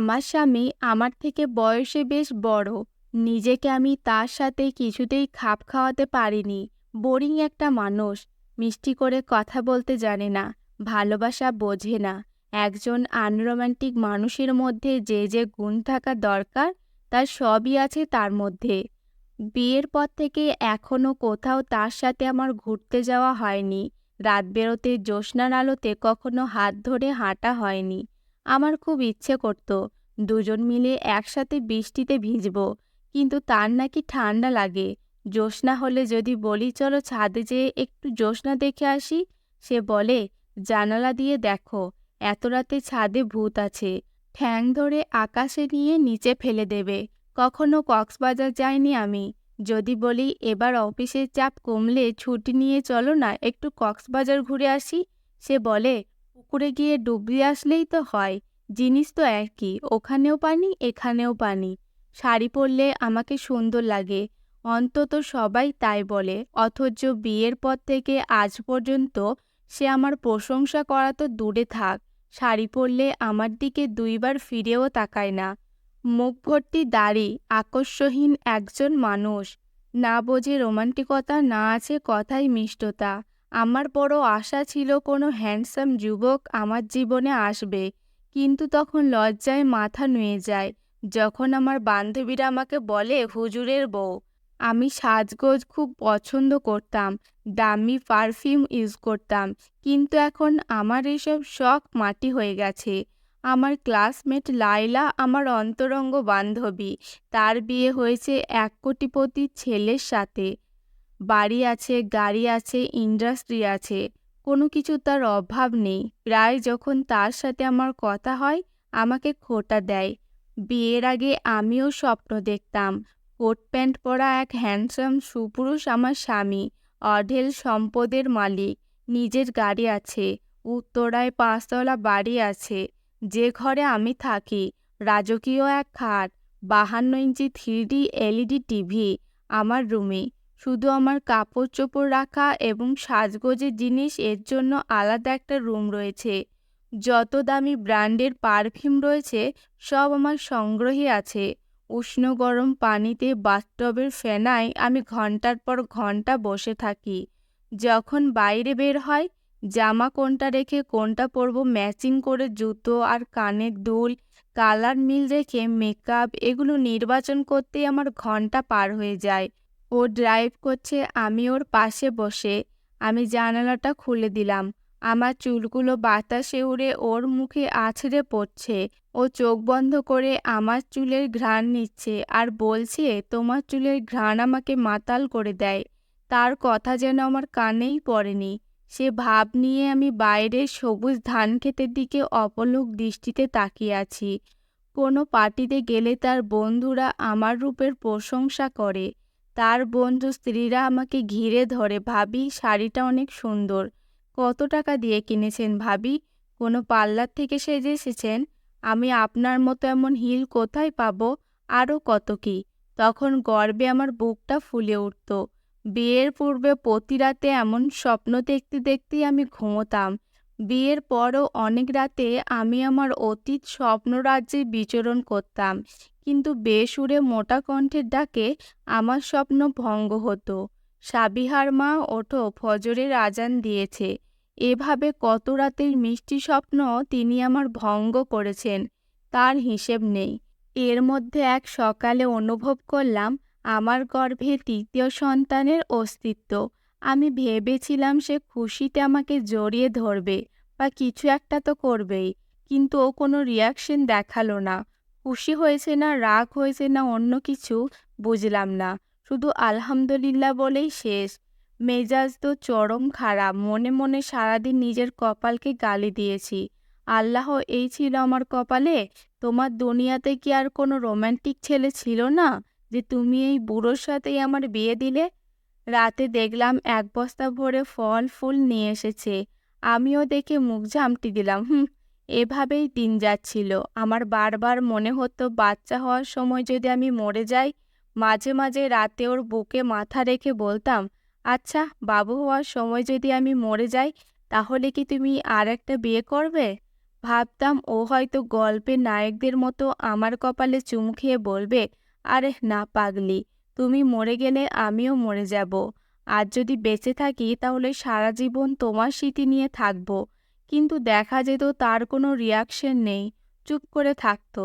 আমার স্বামী আমার থেকে বয়সে বেশ বড়। নিজেকে আমি তার সাথে কিছুতেই খাপ খাওয়াতে পারিনি। বোরিং একটা মানুষ। মিষ্টি করে কথা বলতে জানে না। ভালোবাসা বোঝে না। একজন আনরোম্যান্টিক মানুষের মধ্যে যে যে গুণ থাকা দরকার তার সবই আছে তার মধ্যে। বিয়ের পর থেকে এখনও কোথাও তার সাথে আমার ঘুরতে যাওয়া হয়নি। রাত বেরোতে জ্যোৎস্নার আলোতে কখনো হাত ধরে হাঁটা হয়নি। আমার খুব ইচ্ছে করত দুজন মিলে একসাথে বৃষ্টিতে ভিজব, কিন্তু তার নাকি ঠান্ডা লাগে। জ্যোৎস্না হলে যদি বলি, চলো ছাদে যেয়ে একটু জ্যোৎস্না দেখে আসি। সে বলে, জানালা দিয়ে দেখো, এত রাতে ছাদে ভূত আছে। ঠ্যাং ধরে আকাশে নিয়ে নিচে ফেলে দেবে। কখনো কক্সবাজার যাইনি আমি। যদি বলি, এবার অফিসের চাপ কমলে ছুটি নিয়ে চলো না, একটু কক্সবাজার ঘুরে আসি? সে বলে পুকুরে গিয়ে ডুবিয়ে আসলেই তো হয়, জিনিস তো একই, ওখানেও পানি, এখানেও পানি। শাড়ি পরলে আমাকে সুন্দর লাগে, অন্তত সবাই তাই বলে, অথচ বিয়ের পর থেকে আজ পর্যন্ত সে আমার প্রশংসা করা তো দূরে থাক, শাড়ি পরলে আমার দিকে দুইবার ফিরেও তাকায় না। মুখ ভর্তি দাড়ি, আকর্ষহীন একজন মানুষ, না বোঝে রোমান্টিকতা, না আছে কথাই মিষ্টতা। আমার বড় আশা ছিল কোনো হ্যান্ডসাম যুবক আমার জীবনে আসবে, কিন্তু তখন লজ্জায় মাথা নুয়ে যায় যখন আমার বান্ধবীরা আমাকে বলে, হুজুরের বউ, আমি সাজগোজ খুব পছন্দ করতাম, দামি পারফিউম ইউজ করতাম, কিন্তু এখন আমার এসব শখ মাটি হয়ে গেছে। আমার ক্লাসমেট লাইলা আমার অন্তরঙ্গ বান্ধবী, তার বিয়ে হয়েছে এক কোটিপতি ছেলের সাথে। বাড়ি আছে, গাড়ি আছে ইন্ডাস্ট্রি আছে, কোনো কিছু তার অভাব নেই। প্রায় যখন তার সাথে আমার কথা হয়, আমাকে খোটা দেয়। বিয়ের আগে আমিও স্বপ্ন দেখতাম, কোট প্যান্ট পরা এক হ্যান্ডসাম সুপুরুষ আমার স্বামী, অঢেল সম্পদের মালিক, নিজের গাড়ি আছে, উত্তরায় পাঁচতলা বাড়ি আছে, যে ঘরে আমি থাকি, রাজকীয় এক খাট, বাহান্ন ইঞ্চি থ্রি এলইডি টিভি আমার রুমে শুধু আমার কাপড় চোপড় রাখা এবং সাজগোজের জিনিস, এর জন্য আলাদা একটা রুম রয়েছে। যত দামি ব্র্যান্ডের পারফিউম রয়েছে, সব আমার সংগ্রহে আছে। উষ্ণ গরম পানিতে বাথটবের ফেনায় আমি ঘণ্টার পর ঘণ্টা বসে থাকি। যখন বাইরে বের হয়, জামা কোনটা রেখে কোনটা পরব, ম্যাচিং করে জুতো আর কানের দুল, কালার মিল রেখে মেকআপ, এগুলো নির্বাচন করতেই আমার ঘণ্টা পার হয়ে যায়। ও ড্রাইভ করছে, আমি ওর পাশে বসে, আমি জানালাটা খুলে দিলাম। আমার চুলগুলো বাতাসে উড়ে ওর মুখে আছড়ে পড়ছে। ও চোখ বন্ধ করে আমার চুলের ঘ্রাণ নিচ্ছে আর বলছে, তোমার চুলের ঘ্রাণ আমাকে মাতাল করে দেয়। তার কথা যেন আমার কানেই পড়েনি। সে ভাব নিয়ে আমি বাইরের সবুজ ধান ক্ষেতের দিকে অপলক দৃষ্টিতে তাকিয়ে আছি। কোনো পার্টিতে গেলে তার বন্ধুরা আমার রূপের প্রশংসা করে। তার বন্ধু স্ত্রীরা আমাকে ঘিরে ধরে, ভাবি, শাড়িটা অনেক সুন্দর। কত টাকা দিয়ে কিনেছেন ভাবি? কোনো পার্লার থেকে সেজে এসেছেন? আমি আপনার মতো এমন হিল কোথায় পাবো? আরও কত কি? তখন গর্বে আমার বুকটা ফুলে উঠত। বিয়ের পূর্বে প্রতি রাতে এমন স্বপ্ন দেখতে দেখতেই আমি ঘুমোতাম। বিয়ের পরও অনেক রাতে আমি আমার অতীত স্বপ্নরাজ্যে বিচরণ করতাম। কিন্তু বেসুরে মোটা কণ্ঠের ডাকে আমার স্বপ্ন ভঙ্গ হতো। সাবিহার মা ওঠো ফজরের আজান দিয়েছে। এভাবে কত রাতের মিষ্টি স্বপ্ন তিনি আমার ভঙ্গ করেছেন, তার হিসেব নেই। এর মধ্যে এক সকালে অনুভব করলাম আমার গর্ভে তৃতীয় সন্তানের অস্তিত্ব। আমি ভেবেছিলাম সে খুশিতে আমাকে জড়িয়ে ধরবে বা কিছু একটা তো করবেই, কিন্তু ও কোনো রিয়াকশন দেখাল না। খুশি হয়েছে না, রাগ হয়েছে না, অন্য কিছু বুঝলাম না। শুধু আলহামদুলিল্লাহ বলেই শেষ। মেজাজ তো চরম খারাপ। মনে মনে সারাদিন নিজের কপালকে গালি দিয়েছি। আল্লাহ, এই ছিল আমার কপালে? তোমার দুনিয়াতে কি আর কোনো রোম্যান্টিক ছেলে ছিল না? যে তুমি এই বুড়োর সাথেই আমার বিয়ে দিলে? রাতে দেখলাম এক বস্তা ভরে ফল ফুল নিয়ে এসেছে। আমিও দেখে মুখ ঝামটি দিলাম। হুম এভাবেই দিন যাচ্ছিল। আমার বারবার মনে হতো, বাচ্চা হওয়ার সময় যদি আমি মরে যাই, মাঝে মাঝে রাতে ওর বুকে মাথা রেখে বলতাম আচ্ছা বাবু হওয়ার সময় যদি আমি মরে যাই, তাহলে কি তুমি আর একটা বিয়ে করবে? ভাবতাম, ও হয়তো গল্পের নায়কদের মতো আমার কপালে চুম খেয়ে বলবে, আরে না পাগলি, তুমি মরে গেলে আমিও মরে যাব। আর যদি বেঁচে থাকি, তাহলে সারা জীবন তোমার স্মৃতি নিয়ে থাকব। কিন্তু দেখা যেত তার কোনো রিয়াকশন নেই। চুপ করে থাকত।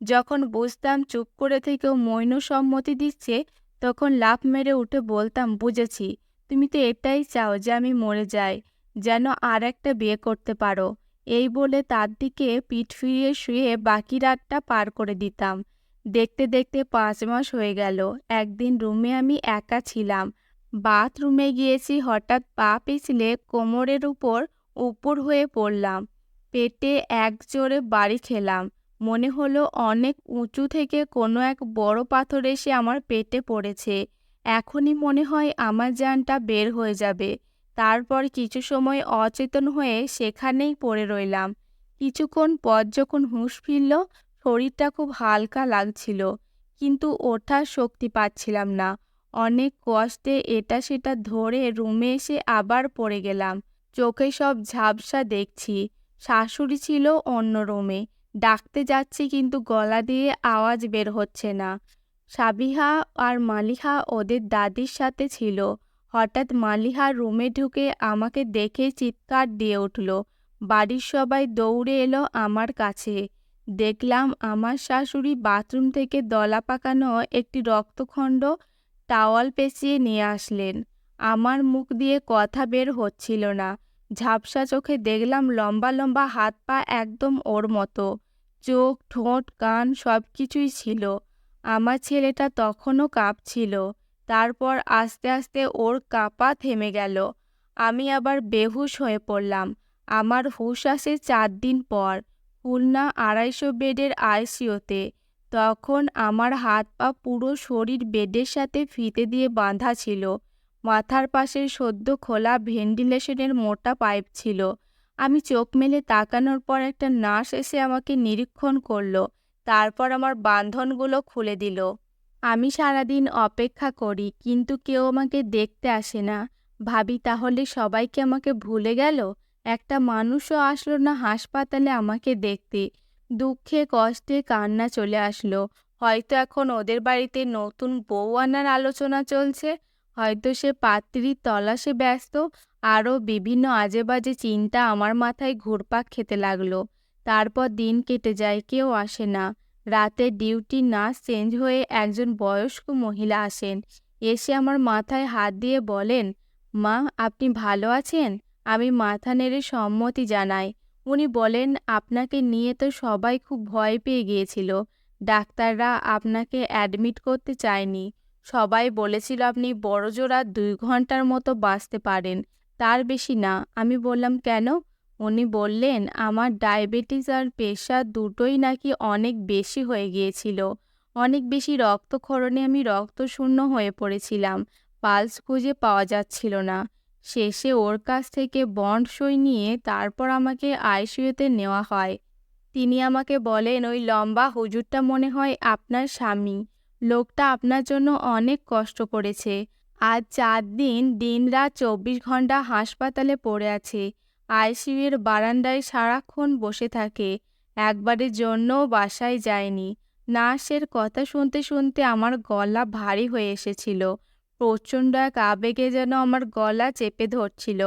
যখন বুঝতাম চুপ করে থেকেও মৈন সম্মতি দিচ্ছে, তখন লাফ মেরে উঠে বলতাম, বুঝেছি, তুমি তো এটাই চাও যে আমি মরে যাই, যেন আর একটা বিয়ে করতে পারো। এই বলে তার দিকে পিঠ ফিরিয়ে শুয়ে বাকি রাতটা পার করে দিতাম। দেখতে দেখতে পাঁচ মাস হয়ে গেল। একদিন রুমে আমি একা ছিলাম। বাথরুমে গিয়েছি, হঠাৎ পা পিছলে কোমরের উপর উপর হয়ে পড়লাম। পেটে এক জোরে বাড়ি খেলাম। মনে হলো অনেক উঁচু থেকে কোনো এক বড় পাথর এসে আমার পেটে পড়েছে। এখনই মনে হয় আমার জানটা বের হয়ে যাবে। তারপর কিছু সময় অচেতন হয়ে সেখানেই পড়ে রইলাম। কিছুক্ষণ পর যখন হুঁশ ফিরল, শরীরটা খুব হালকা লাগছিল, কিন্তু ওঠার শক্তি পাচ্ছিলাম না। অনেক কষ্টে এটা সেটা ধরে রুমে এসে আবার পড়ে গেলাম। চোখে সব ঝাপসা দেখছি। শাশুড়ি ছিল অন্য রুমে। ডাকতে যাচ্ছি কিন্তু গলা দিয়ে আওয়াজ বের হচ্ছে না। সাবিহা আর মালিহা ওদের দাদির সাথে ছিল। হঠাৎ মালিহা রুমে ঢুকে আমাকে দেখে চিৎকার দিয়ে উঠল। বাড়ির সবাই দৌড়ে এলো আমার কাছে। দেখলাম আমার শাশুড়ি বাথরুম থেকে দলা পাকানো একটি রক্তখণ্ড টাওয়াল পেঁচিয়ে নিয়ে আসলেন। আমার মুখ দিয়ে কথা বের হচ্ছিল না। ঝাপসা চোখে দেখলাম লম্বা লম্বা হাত পা একদম ওর মতো। চোখ, ঠোঁট, কান সব কিছুই ছিল। আমার ছেলেটা তখনও কাঁপছিল। তারপর আস্তে আস্তে ওর কাঁপা থেমে গেল। আমি আবার বেহুশ হয়ে পড়লাম। আমার হুশ আসে চার দিন পর, খুলনা আড়াইশো বেডের আইসিওতে তখন আমার হাত পা পুরো শরীর বেডের সাথে ফিতে দিয়ে বাঁধা ছিল। মাথার পাশে সদ্য খোলা ভেন্টিলেশনের মোটা পাইপ ছিল। আমি চোখ মেলে তাকানোর পর একটা নার্স এসে আমাকে নিরীক্ষণ করল, তারপর আমার বাঁধনগুলো খুলে দিল। আমি সারাদিন অপেক্ষা করি, কিন্তু কেউ আমাকে দেখতে আসে না। ভাবি, তাহলে সবাইকে আমাকে ভুলে গেল? একটা মানুষও আসলো না হাসপাতালে আমাকে দেখতে। দুঃখে, কষ্টে কান্না চলে আসলো। হয়তো এখন ওদের বাড়িতে নতুন বউ আনার আলোচনা চলছে হয়তো সে পাত্রীর তলাশে ব্যস্ত, আরও বিভিন্ন আজে বাজে চিন্তা আমার মাথায় ঘুরপাক খেতে লাগল। তারপর দিন কেটে যায়, কেউ আসে না। রাতে ডিউটি নার্স চেঞ্জ হয়ে একজন বয়স্ক মহিলা আসেন। এসে আমার মাথায় হাত দিয়ে বলেন, মা, আপনি ভালো আছেন? আমি মাথা নেড়ে সম্মতি জানাই। উনি বলেন, আপনাকে নিয়ে তো সবাই খুব ভয় পেয়ে গিয়েছিল। ডাক্তাররা আপনাকে অ্যাডমিট করতে চায়নি। সবাই বলেছিল আপনি বড় জোড়া দুই ঘণ্টার মতো বাঁচতে পারেন। তার বেশি না। আমি বললাম, কেন? উনি বললেন, আমার ডায়াবেটিস আর প্রেশার দুটোই নাকি অনেক বেশি হয়ে গিয়েছিল। অনেক বেশি রক্তক্ষরণে আমি রক্তশূন্য হয়ে পড়েছিলাম। পালস খুঁজে পাওয়া যাচ্ছিল না। শেষে ওর কাছ থেকে বন্ড সই নিয়ে তারপর আমাকে আইসিইউতে নেওয়া হয়। তিনি আমাকে বলেন, ওই লম্বা হুজুরটা মনে হয় আপনার স্বামী। লোকটা আপনার জন্য অনেক কষ্ট করেছে। আজ চার দিন দিন রাত চব্বিশ ঘণ্টা হাসপাতালে পড়ে আছে। আইসিইউর বারান্দায় সারাক্ষণ বসে থাকে। একবারের জন্যও বাসায় যায়নি। নার্সের কথা শুনতে শুনতে আমার গলা ভারী হয়ে এসেছিল। প্রচণ্ড এক আবেগে যেন আমার গলা চেপে ধরছিল।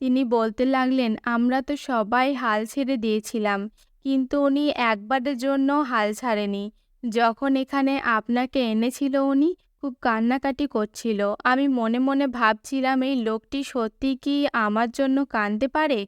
তিনি বলতে লাগলেন, আমরা তো সবাই হাল ছেড়ে দিয়েছিলাম, কিন্তু উনি একবারের জন্য হাল ছাড়েনি। যখন এখানে আপনাকে এনেছিল উনি, খুব কান্নাকাটি করছিল। আমি মনে মনে ভাবছিলাম, এই লোকটি সত্যি কি আমার জন্য কাঁদতে পারে?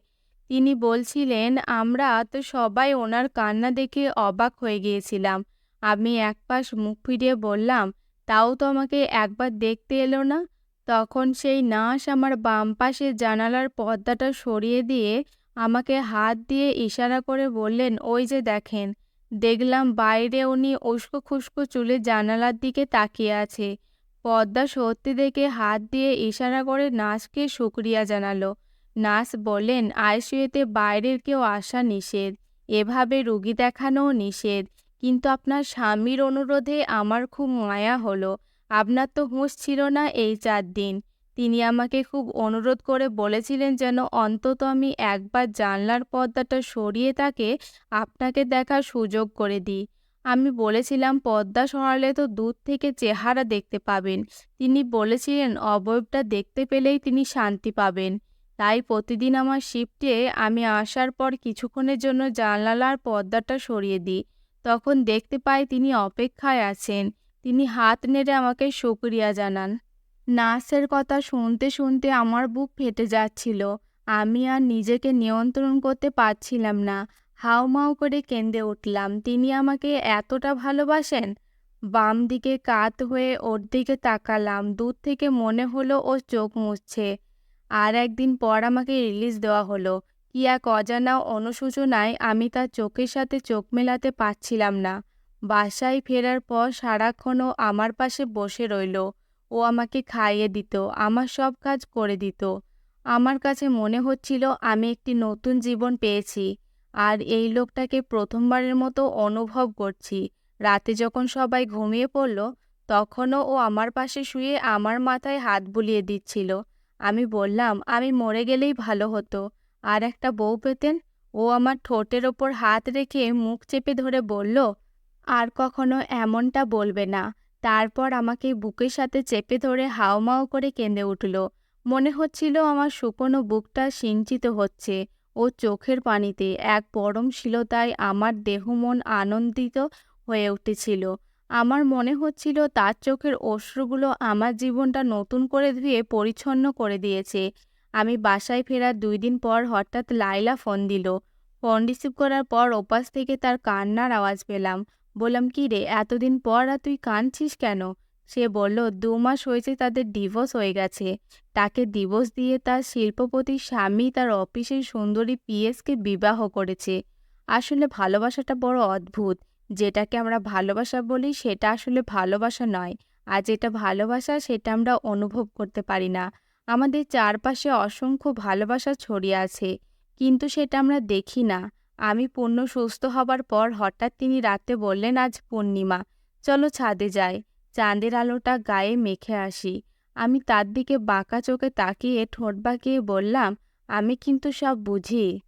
তিনি বলছিলেন, আমরা তো সবাই ওনার কান্না দেখে অবাক হয়ে গিয়েছিলাম। আমি এক পাশ মুখ ফিরিয়ে বললাম, তাও তো আমাকে একবার দেখতে এলো না? তখন সেই নার্স আমার বাম পাশের জানালার পর্দাটা সরিয়ে দিয়ে আমাকে হাত দিয়ে ইশারা করে বললেন, ওই যে দেখেন দেখলাম বাইরে উনি উস্কো খুস্কো চুলে জানালার দিকে তাকিয়ে আছে। পদ্মা সত্যি দেখে হাত দিয়ে ইশারা করে নার্সকে শুক্রিয়া জানালো। নার্স বলেন আইসিইউতে বাইরের কেউ আসা নিষেধ। এভাবে রুগী দেখানোও নিষেধ। কিন্তু আপনার স্বামীর অনুরোধে আমার খুব মায়া হলো। আপনার তো হুঁশ ছিল না এই চার দিন। তিনি আমাকে খুব অনুরোধ করে বলেছিলেন যেন অন্তত আমি একবার জানলার পর্দাটা সরিয়ে তাকে আপনাকে দেখার সুযোগ করে দিই। আমি বলেছিলাম, পর্দা সরালে তো দূর থেকে চেহারা দেখতে পাবেন। তিনি বলেছিলেন, অবয়বটা দেখতে পেলেই তিনি শান্তি পাবেন। তাই প্রতিদিন আমার শিফটে আমি আসার পর কিছুক্ষণের জন্য জানলার পর্দাটা সরিয়ে দিই। তখন দেখতে পাই তিনি অপেক্ষায় আছেন। তিনি হাত নেড়ে আমাকে শুকরিয়া জানান। নার্সের কথা শুনতে শুনতে আমার বুক ফেটে যাচ্ছিল। আমি আর নিজেকে নিয়ন্ত্রণ করতে পারছিলাম না। হাউমাউ করে কেঁদে উঠলাম, তিনি আমাকে এতটা ভালোবাসেন? বাম দিকে কাত হয়ে ওর দিকে তাকালাম, দূর থেকে মনে হলো ও চোখ মুছছে। আর একদিন পর আমাকে রিলিজ দেওয়া হলো। কি এক অজানা অনুশোচনায় আমি তার চোখের সাথে চোখ মেলাতে পারছিলাম না। বাসায় ফেরার পর সারাক্ষণ ও আমার পাশে বসে রইল। ও আমাকে খাইয়ে দিত, আমার সব কাজ করে দিত। আমার কাছে মনে হচ্ছিল আমি একটি নতুন জীবন পেয়েছি আর এই লোকটাকে প্রথমবারের মতো অনুভব করছি। রাতে যখন সবাই ঘুমিয়ে পড়ল, তখনও ও আমার পাশে শুয়ে আমার মাথায় হাত বুলিয়ে দিচ্ছিল। আমি বললাম, আমি মরে গেলেই ভালো হতো। আর একটা বউ পেতেন? ও আমার ঠোঁটের ওপর হাত রেখে মুখ চেপে ধরে বলল, আর কখনো এমনটা বলবে না। তারপর আমাকে বুকের সাথে চেপে ধরে হাউমাউ করে কেঁদে উঠল। মনে হচ্ছিল আমার শুকনো বুকটা সিঞ্চিত হচ্ছে ও চোখের পানিতে এক পরমশীলতায় আমার দেহ মন আনন্দিত হয়ে উঠেছিল। আমার মনে হচ্ছিল তার চোখের অশ্রুগুলো আমার জীবনটা নতুন করে ধুয়ে পরিচ্ছন্ন করে দিয়েছে। আমি বাসায় ফেরার দুই দিন পর হঠাৎ লাইলা ফোন দিল। ফোন রিসিভ করার পর ওপাশ থেকে তার কান্নার আওয়াজ পেলাম। বললাম, কি রে, এতদিন পর আর তুই কাঁদছিস কেন? সে বলল, দু মাস হয়েছে তাদের ডিভোর্স হয়ে গেছে। তাকে ডিভোর্স দিয়ে তার শিল্পপতির স্বামী তার অফিসের সুন্দরী পিএসকে বিবাহ করেছে। আসলে ভালোবাসাটা বড় অদ্ভুত। যেটাকে আমরা ভালোবাসা বলি, সেটা আসলে ভালোবাসা নয়। আর যেটা ভালোবাসা, সেটা আমরা অনুভব করতে পারি না। আমাদের চারপাশে অসংখ্য ভালোবাসা ছড়িয়ে আছে। কিন্তু সেটা আমরা দেখি না। আমি পূর্ণ সুস্থ হবার পর হঠাৎ তিনি রাতে বললেন, আজ পূর্ণিমা। চলো ছাদে যাই। চাঁদের আলোটা গায়ে মেখে আসি। আমি তার দিকে বাঁকা চোখে তাকিয়ে ঠোঁট বাঁকিয়ে বললাম, আমি কিন্তু সব বুঝি।